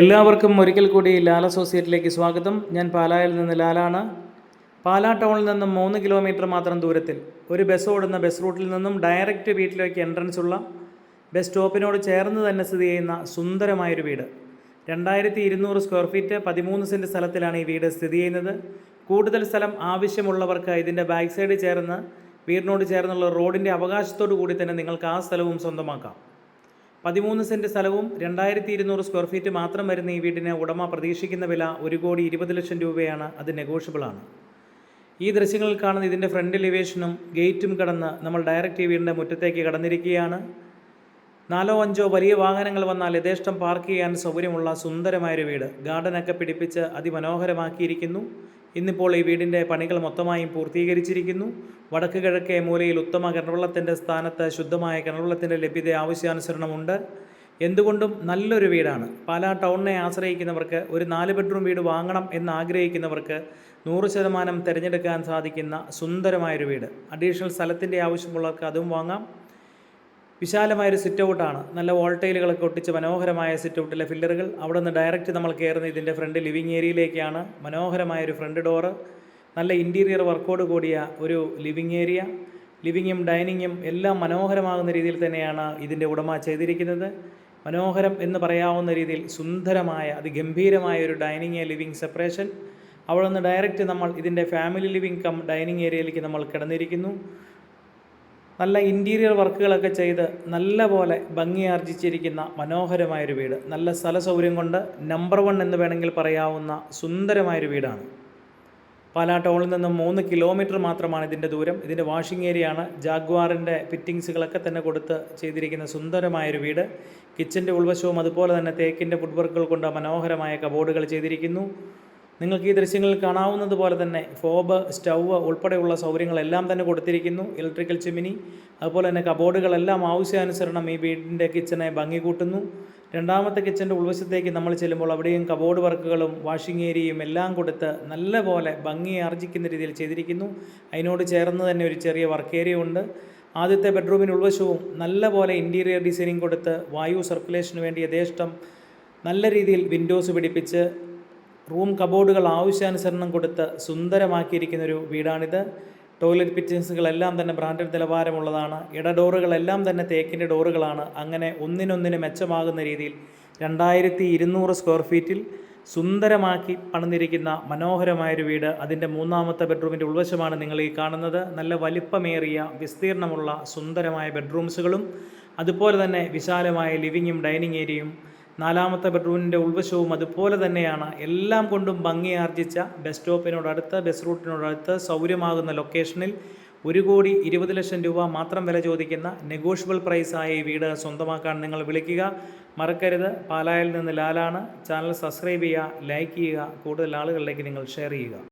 എല്ലാവർക്കും ഒരിക്കൽ കൂടി ലാല അസോസിയേറ്റിലേക്ക് സ്വാഗതം. ഞാൻ പാലായിൽ നിന്ന് ലാലാണ്. പാലാ ടൗണിൽ നിന്നും മൂന്ന് കിലോമീറ്റർ മാത്രം ദൂരത്തിൽ. ഒരു ബസ് ഓടുന്ന ബസ് റൂട്ടിൽ നിന്നും ഡയറക്റ്റ് വീട്ടിലേക്ക് എൻട്രൻസ് ഉള്ള ബസ് സ്റ്റോപ്പിനോട് ചേർന്ന് തന്നെ സ്ഥിതി ചെയ്യുന്ന സുന്ദരമായൊരു വീട്. രണ്ടായിരത്തി ഇരുന്നൂറ് സ്ക്വയർ ഫീറ്റ് പതിമൂന്ന് സെന്റ് സ്ഥലത്തിലാണ് ഈ വീട് സ്ഥിതി ചെയ്യുന്നത്. കൂടുതൽ സ്ഥലം ആവശ്യമുള്ളവർക്ക് ഇതിന്റെ ബാക്ക് സൈഡിൽ ചേർന്ന് വീടിനോട് ചേർന്നുള്ള റോഡിന്റെ അവകാശത്തോടു കൂടി തന്നെ നിങ്ങൾക്ക് ആ സ്ഥലവും സ്വന്തമാക്കാം. പതിമൂന്ന് സെന്റ് സ്ഥലവും രണ്ടായിരത്തി ഇരുന്നൂറ് സ്ക്വയർ ഫീറ്റ് മാത്രം വരുന്ന ഈ വീടിന് ഉടമ പ്രതീക്ഷിക്കുന്ന വില ഒരു കോടി ഇരുപത് ലക്ഷം രൂപയാണ്. അത് നെഗോഷ്യബിൾ ആണ്. ഈ ദൃശ്യങ്ങളിൽ കാണുന്ന ഇതിന്റെ ഫ്രണ്ട് എലിവേഷനും ഗേറ്റും കടന്ന് നമ്മൾ ഡയറക്റ്റ് ഈ വീടിന്റെ മുറ്റത്തേക്ക് കടന്നിരിക്കുകയാണ്. നാലോ അഞ്ചോ വലിയ വാഹനങ്ങൾ വന്നാൽ യഥേഷ്ടം പാർക്ക് ചെയ്യാൻ സൗകര്യമുള്ള സുന്ദരമായൊരു വീട്. ഗാർഡനൊക്കെ പിടിപ്പിച്ച് അതിമനോഹരമാക്കിയിരിക്കുന്നു. ഇന്നിപ്പോൾ ഈ വീടിന്റെ പണികൾ മൊത്തമായും പൂർത്തീകരിച്ചിരിക്കുന്നു. വടക്ക് കിഴക്കേ മൂലയിൽ ഉത്തമ കിണർവെള്ളത്തിന്റെ സ്ഥാനത്ത് ശുദ്ധമായ കിണർവെള്ളത്തിന്റെ ലഭ്യത ആവശ്യാനുസരണമുണ്ട്. എന്തുകൊണ്ടും നല്ലൊരു വീടാണ്. പാലാ ടൗണിനെ ആശ്രയിക്കുന്നവർക്ക് ഒരു നാല് ബെഡ്റൂം വീട് വാങ്ങണം എന്ന് ആഗ്രഹിക്കുന്നവർക്ക് നൂറ് ശതമാനം തിരഞ്ഞെടുക്കാൻ സാധിക്കുന്ന സുന്ദരമായൊരു വീട്. അഡീഷണൽ സ്ഥലത്തിന്റെ ആവശ്യമുള്ളവർക്ക് അതും വാങ്ങാം. വിശാലമായൊരു സിറ്റ് ഔട്ടാണ് നല്ല വോൾട്ടൈലുകളൊക്കെ ഒട്ടിച്ച് മനോഹരമായ സിറ്റ് ഔട്ടിലെ ഫില്ലറുകൾ. അവിടെ നിന്ന് ഡയറക്റ്റ് നമ്മൾ കയറുന്ന ഇതിന്റെ ഫ്രണ്ട് ലിവിങ് ഏരിയയിലേക്കാണ് മനോഹരമായൊരു ഫ്രണ്ട് ഡോറ് നല്ല ഇന്റീരിയർ വർക്കോട് കൂടിയ ഒരു ലിവിങ് ഏരിയ ലിവിങ്ങും ഡൈനിങ്ങും എല്ലാം മനോഹരമാകുന്ന രീതിയിൽ തന്നെയാണ് ഇതിന്റെ ഉടമ ചെയ്തിരിക്കുന്നത്. മനോഹരം എന്ന് പറയാവുന്ന രീതിയിൽ സുന്ദരമായ അതിഗംഭീരമായ ഒരു ഡൈനിങ് ലിവിങ് സെപ്പറേഷൻ അവിടെ നിന്ന് ഡയറക്റ്റ് നമ്മൾ ഇതിന്റെ ഫാമിലി ലിവിങ് കം ഡൈനിങ് ഏരിയയിലേക്ക് നമ്മൾ കിടന്നിരിക്കുന്നു. നല്ല ഇന്റീരിയർ വർക്കുകളൊക്കെ ചെയ്ത് നല്ല പോലെ ഭംഗിയാർജിച്ചിരിക്കുന്ന മനോഹരമായൊരു വീട്. നല്ല സ്ഥല സൗകര്യം കൊണ്ട് നമ്പർ വൺ എന്ന് വേണമെങ്കിൽ പറയാവുന്ന സുന്ദരമായൊരു വീടാണ്. പാലാ ടൗണിൽ നിന്നും മൂന്ന് കിലോമീറ്റർ മാത്രമാണ് ഇതിന്റെ ദൂരം. ഇതിന്റെ വാഷിംഗ് ഏരിയയാണ് ജാഗ്വാറിന്റെ ഫിറ്റിങ്സുകളൊക്കെ തന്നെ കൊടുത്ത് ചെയ്തിരിക്കുന്ന സുന്ദരമായൊരു വീട്. കിച്ചന്റെ ഉൾവശവും അതുപോലെ തന്നെ തേക്കിന്റെ ഫുഡ് വർക്കുകൾ കൊണ്ട് മനോഹരമായ കബോർഡുകൾ ചെയ്തിരിക്കുന്നു. നിങ്ങൾക്ക് ഈ ദൃശ്യങ്ങളിൽ കാണാവുന്നത് പോലെ തന്നെ ഫോബ് സ്റ്റൗവ് ഉൾപ്പെടെയുള്ള സൗകര്യങ്ങളെല്ലാം തന്നെ കൊടുത്തിരിക്കുന്നു. ഇലക്ട്രിക്കൽ ചിമിനി അതുപോലെ തന്നെ കബോർഡുകളെല്ലാം ആവശ്യാനുസരണം ഈ വീടിന്റെ കിച്ചനെ ഭംഗി കൂട്ടുന്നു. രണ്ടാമത്തെ കിച്ചന്റെ ഉൾവശത്തേക്ക് നമ്മൾ ചെല്ലുമ്പോൾ അവിടെയും കബോർഡ് വർക്കുകളും വാഷിംഗ് ഏരിയയും എല്ലാം കൊടുത്ത് നല്ല പോലെ ഭംഗി ആർജിക്കുന്ന രീതിയിൽ ചെയ്തിരിക്കുന്നു. അതിനോട് ചേർന്ന് തന്നെ ഒരു ചെറിയ വർക്ക് ഏരിയ ഉണ്ട്. ആദ്യത്തെ ബെഡ്റൂമിന് ഉൾവശവും നല്ല പോലെ ഇന്റീരിയർ ഡിസൈനിങ് കൊടുത്ത് വായു സർക്കുലേഷന് വേണ്ടി യഥേഷ്ടം നല്ല രീതിയിൽ വിൻഡോസ് പിടിപ്പിച്ച് റൂം കബോർഡുകൾ ആവശ്യാനുസരണം കൊടുത്ത് സുന്ദരമാക്കിയിരിക്കുന്ന ഒരു വീടാണിത്. ടോയ്ലറ്റ് ഫിറ്റിങ്സുകളെല്ലാം തന്നെ ബ്രാൻഡഡ് നിലവാരമുള്ളതാണ്. ഇട ഡോറുകളെല്ലാം തന്നെ തേക്കിന്റെ ഡോറുകളാണ്. അങ്ങനെ ഒന്നിനൊന്നിന് മെച്ചമാകുന്ന രീതിയിൽ രണ്ടായിരത്തി ഇരുന്നൂറ് സ്ക്വയർ ഫീറ്റിൽ സുന്ദരമാക്കി പണിതിരിക്കുന്ന മനോഹരമായൊരു വീട് അതിന്റെ മൂന്നാമത്തെ ബെഡ്റൂമിന്റെ ഉൾവശമാണ് നിങ്ങൾ ഈ കാണുന്നത്. നല്ല വലിപ്പമേറിയ വിസ്തീർണമുള്ള സുന്ദരമായ ബെഡ്റൂംസുകളും അതുപോലെ തന്നെ വിശാലമായ ലിവിങ്ങും ഡൈനിങ് ഏരിയയും നാലാമത്തെ ബെഡ്റൂമിന്റെ ഉൾവശവും അതുപോലെ തന്നെയാണ് എല്ലാം കൊണ്ടും ഭംഗിയാർജിച്ച ബസ് സ്റ്റോപ്പിനോടടുത്ത് ബസ് റൂട്ടിനോടടുത്ത് സൗകര്യമാകുന്ന ലൊക്കേഷനിൽ ഒരു കോടി ഇരുപത് ലക്ഷം രൂപ മാത്രം വില ചോദിക്കുന്ന നെഗോഷ്യബിൾ പ്രൈസായ ഈ വീട് സ്വന്തമാക്കാൻ നിങ്ങൾ വിളിക്കുക. മറക്കരുത്. പാലായിൽ നിന്ന് ലാലാണ്. ചാനൽ സബ്സ്ക്രൈബ് ചെയ്യുക ലൈക്ക് ചെയ്യുക കൂടുതൽ ആളുകളിലേക്ക് നിങ്ങൾ ഷെയർ ചെയ്യുക.